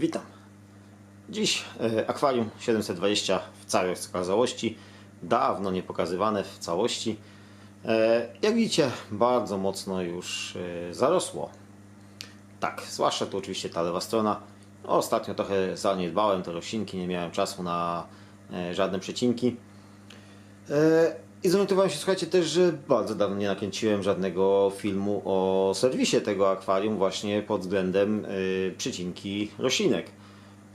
Witam. Dziś e, akwarium 720 w całej okazałości, dawno nie pokazywane w całości. E, jak widzicie, bardzo mocno już e, zarosło. Tak, zwłaszcza tu oczywiście ta lewa strona. Ostatnio trochę zaniedbałem te roślinki, nie miałem czasu na żadne przecinki. I zorientowałem się, słuchajcie, też, że bardzo dawno nie nakręciłem żadnego filmu o serwisie tego akwarium właśnie pod względem y, przycinki roślinek.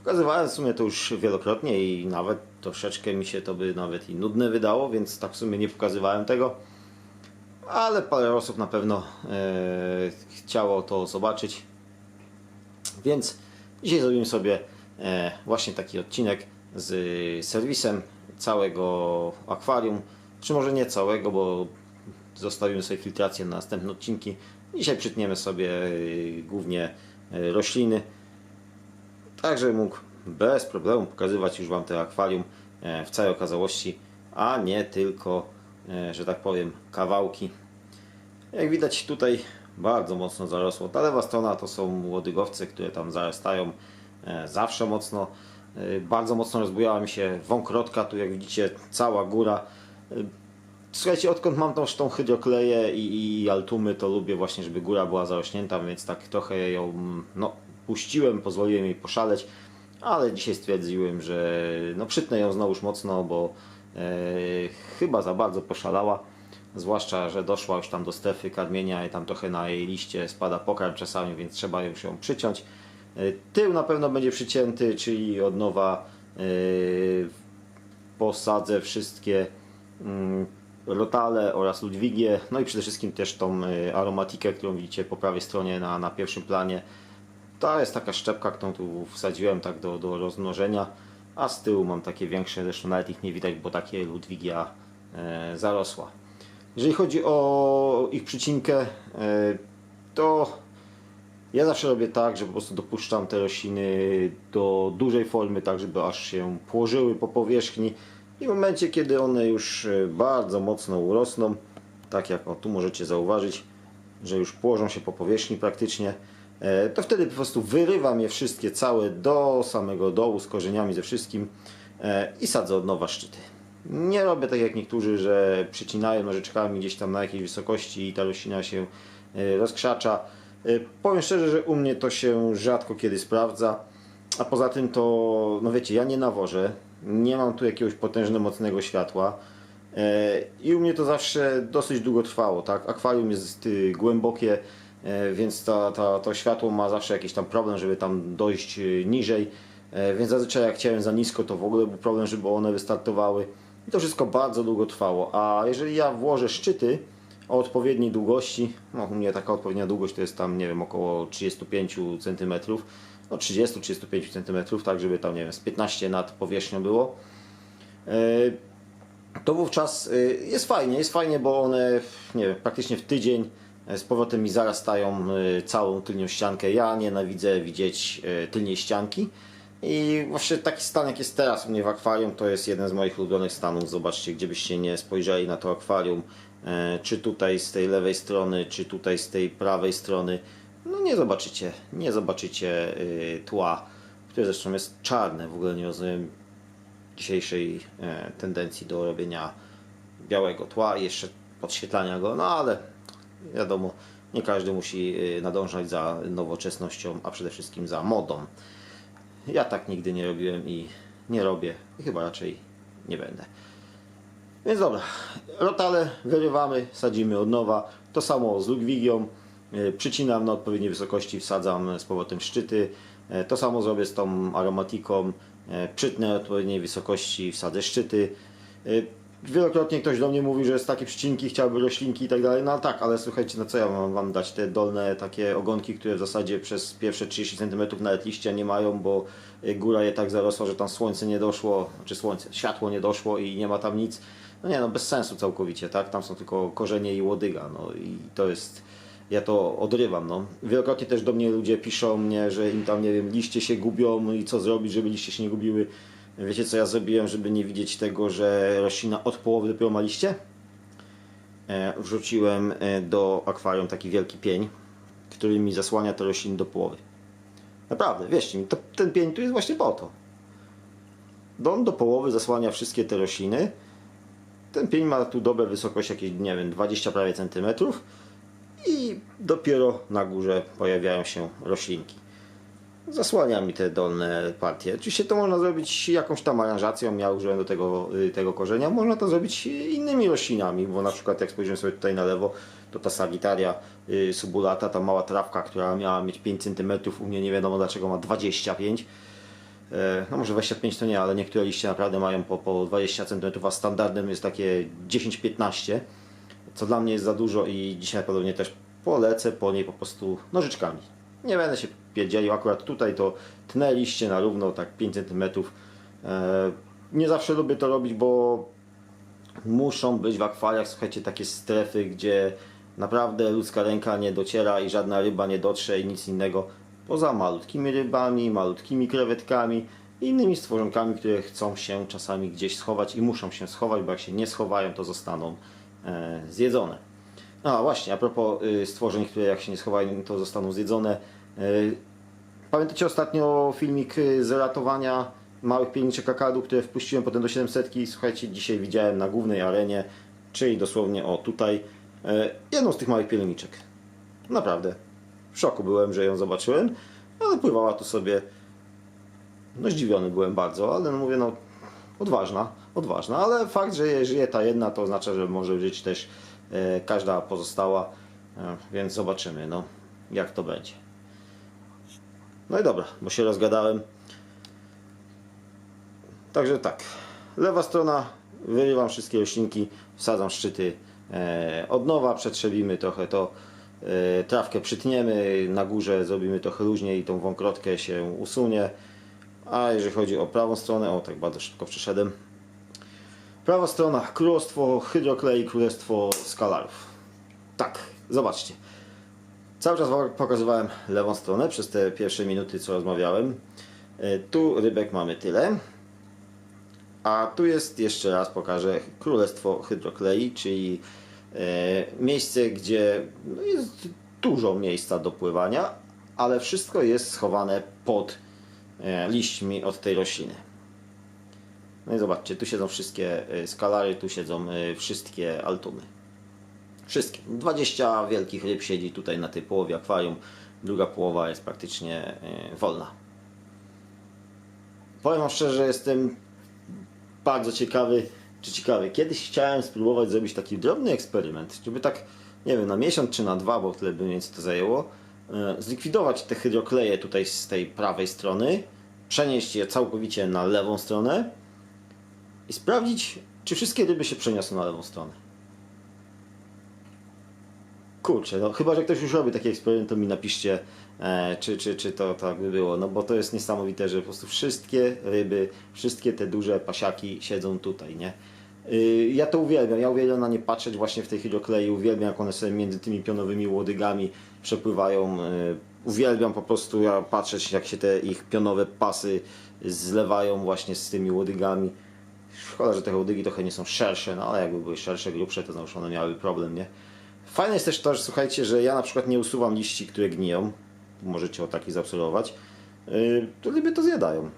Pokazywałem w sumie to już wielokrotnie i nawet troszeczkę mi się to by nawet i nudne wydało, więc tak w sumie nie pokazywałem tego. Ale parę osób na pewno e, chciało to zobaczyć. Więc dzisiaj zrobimy sobie e, właśnie taki odcinek z serwisem całego akwarium. Czy może nie całego, bo zostawimy sobie filtrację na następne odcinki. Dzisiaj przytniemy sobie e, głównie e, rośliny. Tak, żebym mógł bez problemu pokazywać już Wam te akwarium e, w całej okazałości, a nie tylko, e, że tak powiem, kawałki. Jak widać tutaj bardzo mocno zarosło. Ta lewa strona to są łodygowce, które tam zarastają e, zawsze mocno. Bardzo mocno rozbujała mi się wąkrotka, tu jak widzicie cała góra. Słuchajcie, odkąd mam tą, tą hydrokleję i, i altumy, to lubię właśnie, żeby góra była zarośnięta, więc tak trochę ją no, puściłem, pozwoliłem jej poszaleć, ale dzisiaj stwierdziłem, że no, przytnę ją znowuż mocno, bo e, chyba za bardzo poszalała. Zwłaszcza, że doszła już tam do strefy karmienia i tam trochę na jej liście spada pokarm czasami, więc trzeba już ją przyciąć. E, Tył na pewno będzie przycięty, czyli od nowa e, posadzę wszystkie rotale oraz ludwigie, no i przede wszystkim też tą y, aromatikę, którą widzicie po prawej stronie na, na pierwszym planie. To jest taka szczepka, którą tu wsadziłem tak do, do rozmnożenia, a z tyłu mam takie większe, zresztą nawet ich nie widać, bo takie ludwigia e, zarosła. Jeżeli chodzi o ich przycinkę, e, to ja zawsze robię tak, że po prostu dopuszczam te rośliny do dużej formy, tak żeby aż się położyły po powierzchni i w momencie, kiedy one już e, bardzo mocno urosną, tak jak o, tu możecie zauważyć, że już położą się po powierzchni praktycznie, e, to wtedy po prostu wyrywam je wszystkie całe do samego dołu z korzeniami ze wszystkim e, i sadzę od nowa szczyty. Nie robię tak jak niektórzy, że przycinają nożyczkami gdzieś tam na jakiejś wysokości i ta roślina się rozkrzacza. Powiem szczerze, że u mnie to się rzadko kiedy sprawdza. A poza tym to, no wiecie, ja nie nawożę, nie mam tu jakiegoś potężnego, mocnego światła. E, I u mnie to zawsze dosyć długo trwało, tak? Akwarium jest y, głębokie, e, więc ta, ta, to światło ma zawsze jakiś tam problem, żeby tam dojść y, niżej. E, Więc zazwyczaj jak chciałem za nisko, to w ogóle był problem, żeby one wystartowały. I to wszystko bardzo długo trwało. A jeżeli ja włożę szczyty o odpowiedniej długości, no u mnie taka odpowiednia długość to jest tam, nie wiem, około 35 cm, no 30-35 cm, tak żeby tam, nie wiem, z 15 nad powierzchnią było. E, to wówczas y, jest fajnie, jest fajnie, bo one nie wiem, praktycznie w tydzień e, z powrotem mi zarastają całą tylnią ściankę. Ja nienawidzę widzieć tylniej ścianki. I właśnie taki stan jak jest teraz u mnie w akwarium to jest jeden z moich ulubionych stanów. Zobaczcie, gdzie byście nie spojrzeli na to akwarium, e, czy tutaj z tej lewej strony, czy tutaj z tej prawej strony, no nie zobaczycie, nie zobaczycie y, tła, które zresztą jest czarne. W ogóle nie rozumiem dzisiejszej e, tendencji do robienia białego tła i jeszcze podświetlania go, no ale wiadomo, nie każdy musi e, nadążać za nowoczesnością, a przede wszystkim za modą. Ja tak nigdy nie robiłem i nie robię i chyba raczej nie będę. Więc dobra, rotale wyrywamy, sadzimy od nowa. To samo z Ludwigią. E, Przycinam na odpowiedniej wysokości, wsadzam z powrotem szczyty. E, To samo zrobię z tą aromatiką. E, Przytnę na odpowiedniej wysokości, wsadzę szczyty. Wielokrotnie ktoś do mnie mówił, że jest takie przycinki, chciałby roślinki i tak dalej. No tak, ale słuchajcie, no co ja mam wam dać? Te dolne takie ogonki, które w zasadzie przez pierwsze 30 cm nawet liścia nie mają, bo góra je tak zarosła, że tam słońce nie doszło, czy słońce, światło nie doszło i nie ma tam nic. No nie, no bez sensu całkowicie, tak? Tam są tylko korzenie i łodyga, no i to jest ja to odrywam. No. Wielokrotnie też do mnie ludzie piszą mnie, że im tam, nie wiem, liście się gubią i co zrobić, żeby liście się nie gubiły. Wiecie co ja zrobiłem, żeby nie widzieć tego, że roślina od połowy dopiero ma liście? E, wrzuciłem e, do akwarium taki wielki pień, który mi zasłania te rośliny do połowy. Naprawdę, wierzcie mi, to, ten pień tu jest właśnie po to. Dom do połowy zasłania wszystkie te rośliny. Ten pień ma tu dobrę wysokość jakieś, nie wiem, 20 prawie centymetrów i dopiero na górze pojawiają się roślinki. Zasłania mi te dolne partie. Oczywiście to można zrobić jakąś tam aranżacją, ja użyłem do tego, y, tego korzenia. Można to zrobić innymi roślinami, bo na przykład jak spojrzymy sobie tutaj na lewo, to ta Sagittaria y, subulata, ta mała trawka, która miała mieć 5 cm, u mnie nie wiadomo dlaczego ma 25 E, no może 25 to nie, ale niektóre liście naprawdę mają po, po 20 cm, a standardem jest takie 10-15, co dla mnie jest za dużo i dzisiaj podobnie też polecę po niej po prostu nożyczkami. Nie będę się pierdzielił, akurat tutaj to tnę liście na równo, tak 5 cm. E, Nie zawsze lubię to robić, bo muszą być w akwariach, słuchajcie, takie strefy, gdzie naprawdę ludzka ręka nie dociera i żadna ryba nie dotrze i nic innego. Poza malutkimi rybami, malutkimi krewetkami i innymi stworzonkami, które chcą się czasami gdzieś schować i muszą się schować, bo jak się nie schowają, to zostaną zjedzone. A właśnie, a propos y, stworzeń, które jak się nie schowają, to zostaną zjedzone. Y, Pamiętacie ostatnio filmik y, z ratowania małych pielniczek kakadu, które wpuściłem potem do 700? Słuchajcie, dzisiaj widziałem na głównej arenie, czyli dosłownie o tutaj, y, jedną z tych małych pielniczek. Naprawdę. W szoku byłem, że ją zobaczyłem, ale pływała tu sobie. No zdziwiony byłem bardzo, ale no mówię, no odważna, odważna, ale fakt, że żyje ta jedna, to oznacza, że może żyć też e, każda pozostała, e, więc zobaczymy, no, jak to będzie. No i dobra, bo się rozgadałem. Także tak, lewa strona, wyrywam wszystkie roślinki, wsadzam szczyty e, od nowa, przetrzebimy trochę to, e, trawkę przytniemy, na górze zrobimy trochę luźniej, tą wąkrotkę się usunie. A jeżeli chodzi o prawą stronę, o tak bardzo szybko przeszedłem. Prawa strona, królestwo hydroklei, królestwo skalarów. Tak, zobaczcie. Cały czas pokazywałem lewą stronę przez te pierwsze minuty, co rozmawiałem. E, Tu rybek mamy tyle. A tu jest, jeszcze raz pokażę, Królestwo Hydroklei, czyli e, miejsce, gdzie no, jest dużo miejsca do pływania, ale wszystko jest schowane pod liśćmi od tej rośliny. No i zobaczcie, tu siedzą wszystkie e, skalary, tu siedzą e, wszystkie altumy. Wszystkie. 20 wielkich ryb siedzi tutaj na tej połowie akwarium, druga połowa jest praktycznie e, wolna. Powiem wam szczerze, że jestem bardzo ciekawy, czy ciekawy. Kiedyś chciałem spróbować zrobić taki drobny eksperyment, żeby tak, nie wiem, na miesiąc czy na dwa, bo tyle by więcej to zajęło, e, zlikwidować te hydrokleje tutaj z tej prawej strony, przenieść je całkowicie na lewą stronę i sprawdzić, czy wszystkie ryby się przeniosą na lewą stronę. Kurczę, no chyba, że ktoś już robi taki eksperyment, to mi napiszcie, e, czy, czy, czy to tak by było. No bo to jest niesamowite, że po prostu wszystkie ryby, wszystkie te duże pasiaki siedzą tutaj, nie? Y, Ja to uwielbiam, ja uwielbiam na nie patrzeć właśnie w tej hydroklei, uwielbiam jak one sobie między tymi pionowymi łodygami przepływają. y, Uwielbiam po prostu ja patrzeć jak się te ich pionowe pasy zlewają właśnie z tymi łodygami. Szkoda, że te łodygi trochę nie są szersze, no ale jakby były szersze, grubsze, to znowu one miały problem, nie? Fajne jest też to, że słuchajcie, że ja na przykład nie usuwam liści, które gniją. Możecie o takich zaobserwować. Yy, to ryby to zjadają.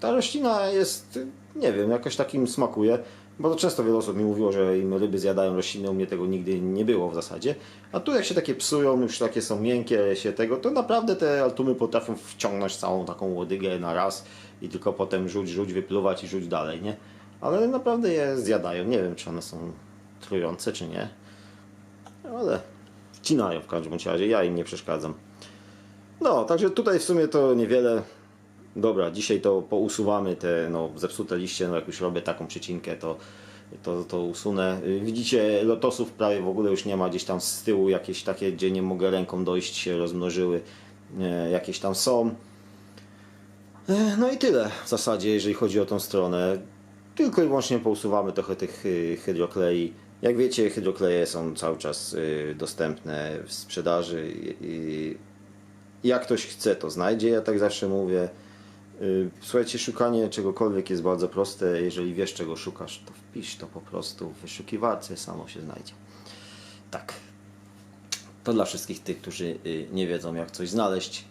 Ta roślina jest, y, nie wiem, jakoś takim smakuje. Bardzo często wiele osób mi mówiło, że im ryby zjadają rośliny, u mnie tego nigdy nie było w zasadzie. A tu jak się takie psują, już takie są miękkie się tego, to naprawdę te altumy potrafią wciągnąć całą taką łodygę na raz i tylko potem rzuć, rzuć, wypluwać i rzuć dalej, nie? Ale naprawdę je zjadają. Nie wiem, czy one są trujące, czy nie. Ale wcinają w każdym razie, ja im nie przeszkadzam. No, także tutaj w sumie to niewiele. Dobra, dzisiaj to pousuwamy te no, zepsute liście, no jak już robię taką przecinkę, to, to, to usunę. Widzicie, lotosów prawie w ogóle już nie ma, gdzieś tam z tyłu jakieś takie, gdzie nie mogę ręką dojść, się rozmnożyły, e, jakieś tam są. E, No i tyle w zasadzie, jeżeli chodzi o tą stronę. Tylko i wyłącznie pousuwamy trochę tych y, hydroklei. Jak wiecie, hydrokleje są cały czas dostępne w sprzedaży. Jak ktoś chce, to znajdzie, ja tak zawsze mówię. Y, Słuchajcie, szukanie czegokolwiek jest bardzo proste. Jeżeli wiesz, czego szukasz, to wpisz to po prostu w wyszukiwarce, samo się znajdzie. Tak. To dla wszystkich tych, którzy y, nie wiedzą, jak coś znaleźć.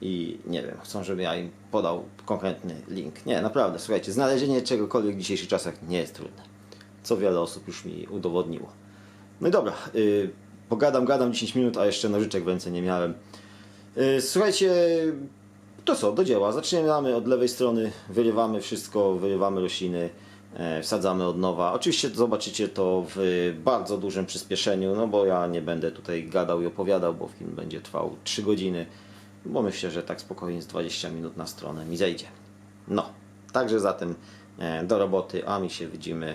i nie wiem, chcą, żebym ja im podał konkretny link. Nie, naprawdę, słuchajcie, znalezienie czegokolwiek w dzisiejszych czasach nie jest trudne. Co wiele osób już mi udowodniło. No i dobra, yy, pogadam, gadam 10 minut, a jeszcze nożyczek w ręce nie miałem. Słuchajcie, to co, do dzieła. Zaczynamy od lewej strony, wyrywamy wszystko, wyrywamy rośliny, e, wsadzamy od nowa. Oczywiście zobaczycie to w bardzo dużym przyspieszeniu, no bo ja nie będę tutaj gadał i opowiadał, bo film będzie trwał 3 godziny, bo myślę, że tak spokojnie z 20 minut na stronę mi zejdzie. No, także zatem e, do roboty, a mi się widzimy,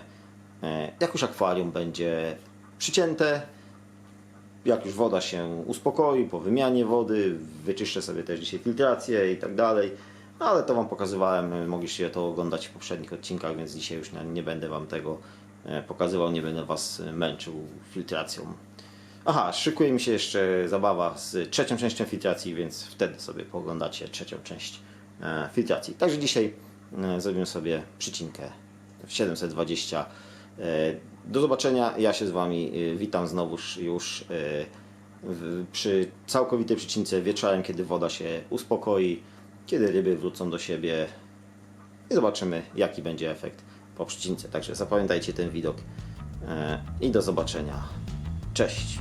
e, jak już akwarium będzie przycięte, jak już woda się uspokoi po wymianie wody, wyczyszczę sobie też dzisiaj filtrację i tak dalej. No, ale to Wam pokazywałem, mogliście to oglądać w poprzednich odcinkach, więc dzisiaj już nie, będę Wam tego e, pokazywał, nie będę Was męczył filtracją. Aha, szykuje mi się jeszcze zabawa z trzecią częścią filtracji, więc wtedy sobie pooglądacie trzecią część e, filtracji. Także dzisiaj e, zrobimy sobie przycinkę w 720 E, Do zobaczenia. Ja się z Wami e, witam znowuż już w- przy całkowitej przycince wieczorem, kiedy woda się uspokoi, kiedy ryby wrócą do siebie i zobaczymy, jaki będzie efekt po przycince. Także zapamiętajcie ten widok e, i do zobaczenia. Cześć!